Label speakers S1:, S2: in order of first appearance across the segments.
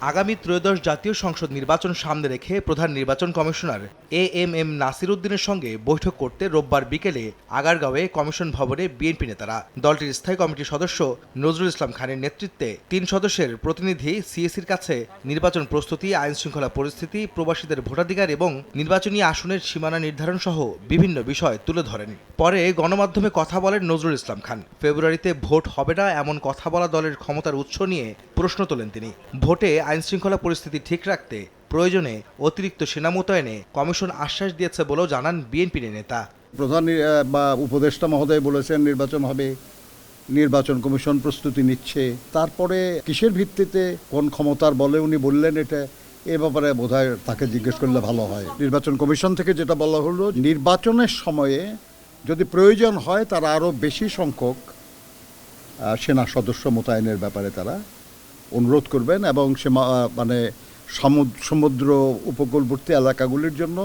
S1: আগামী ত্রয়োদশ জাতীয় সংসদ নির্বাচন সামনে রেখে প্রধান নির্বাচন commissioner A M M Nasir উদ্দিনের সঙ্গে বৈঠক করতে রোববার বিকেলে আগারগাঁওয়ে কমিশন ভবনে বিএনপি নেতারা, দলটির স্থায়ী কমিটির সদস্য নজরুল ইসলাম খানের নেতৃত্বে তিন সদস্যের প্রতিনিধি সিএসির কাছে নির্বাচন প্রস্তুতি আইন শৃঙ্খলা পরিস্থিতি, প্রবাসীদের ভোটাধিকার এবং নির্বাচনী আসনের সীমানা নির্ধারণ সহ বিভিন্ন বিষয় তুলে ধরেন। পরে গণমাধ্যমে কথা বলেন নজরুল ইসলাম খান। ফেব্রুয়ারিতে ভোট হবে না এমন কথা বলা দলের ক্ষমতার উৎস নিয়ে প্রশ্ন তোলেন তিনি। ভোটে আইন শৃঙ্খলা পরিস্থিতি ঠিক রাখতে প্রয়োজনে অতিরিক্ত সেনা মোতায়েনে কমিশন আশ্বাস দিয়েছে বলেও জানান বিএনপি নেতা।
S2: প্রধান বা উপদেষ্টা মহোদয় বলেছেন, নির্বাচন হবে, নির্বাচন কমিশন প্রস্তুতি নিচ্ছে। তারপরে কিসের ভিত্তিতে, কোন ক্ষমতার বলে উনি বললেন এটা, এ ব্যাপারে বোধহয় তাকে জিজ্ঞেস করলে ভালো হয়। নির্বাচন কমিশন থেকে যেটা বলা হলো, নির্বাচনের সময়ে যদি প্রয়োজন হয়, তারা আরও বেশি সংখ্যক সেনা সদস্য মোতায়েনের ব্যাপারে তারা অনুরোধ করবেন এবং সে মানে সমুদ্র উপকূলবর্তী এলাকাগুলির জন্য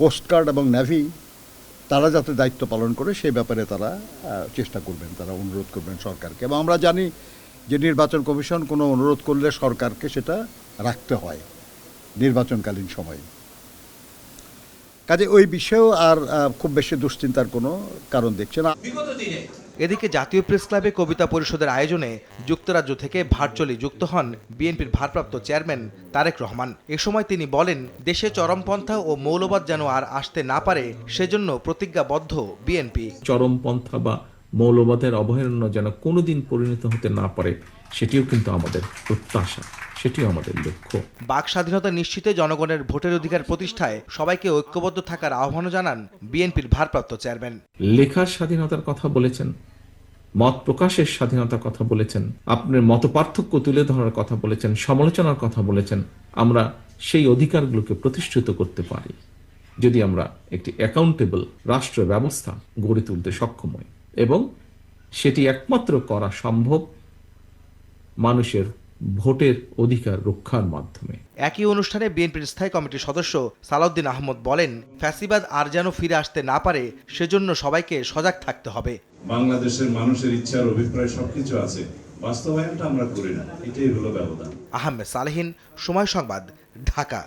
S2: কোস্টগার্ড এবং নেভি তারা যাতে দায়িত্ব পালন করে সেই ব্যাপারে তারা চেষ্টা করবেন, তারা অনুরোধ করবেন সরকারকে। এবং আমরা জানি যে নির্বাচন কমিশন কোনো অনুরোধ করলে সরকারকে সেটা রাখতে হয় নির্বাচনকালীন সময়ে। কাজে ওই বিষয়েও আর খুব বেশি দুশ্চিন্তার কোনো কারণ দেখছে না।
S1: এদিকে জাতীয় প্রেস ক্লাবে কবিতা পরিষদের আয়োজনে যুক্তরাজ্য থেকে ভার্চুয়ালি যুক্ত হন বিএনপির ভারপ্রাপ্ত চেয়ারম্যান তারেক রহমান। এ সময় তিনি বলেন, দেশে চরমপন্থা ও মৌলবাদ যেন আর আসতে না পারে, সেজন্য প্রতিজ্ঞাবদ্ধ বিএনপি।
S3: চরমপন্থা বা মৌলবাদের অভয়ারণ্য যেন কোনোদিন পরিণত হতে না পারে, সেটিও কিন্তু আমাদের প্রত্যাশা। সেটিও আমাদের লক্ষ্য।
S1: বাক স্বাধীনতা নিশ্চিতে জনগণের ভোটের অধিকার প্রতিষ্ঠায় সবাইকে ঐক্যবদ্ধ থাকার আহ্বানও জানান বিএনপির ভারপ্রাপ্ত চেয়ারম্যান।
S3: লেখার স্বাধীনতার কথা বলেছেন মত প্রকাশের স্বাধীনতার কথা বলেছেন আপনার মত পার্থক্য তুলে ধরার কথা বলেছেন সমালোচনার কথা বলেছেন আমরা সেই অধিকারগুলোকে প্রতিষ্ঠিত করতে পারি। যদি আমরা একটি অ্যাকাউন্টেবল রাষ্ট্র ব্যবস্থা গড়ে তুলতে সক্ষম হই এবং সেটি একমাত্র করা সম্ভব মানুষের ভোটের অধিকার রক্ষার মাধ্যমে।
S1: একই অনুষ্ঠানে বিএনপির স্থায়ী কমিটির সদস্য সালাউদ্দিন আহমদ বলেন ফ্যাসিবাদ আর যেন ফিরে আসতে না পারে সেজন্য সবাইকে সজাগ থাকতে হবে।
S4: বাংলাদেশের মানুষের ইচ্ছার অভিপ্রায় সবকিছু আছে বাস্তবায়নটা আমরা করি না এটাই হলো ব্যবধান।
S1: আহমেদ সালেহিন সময় সংবাদ ঢাকা।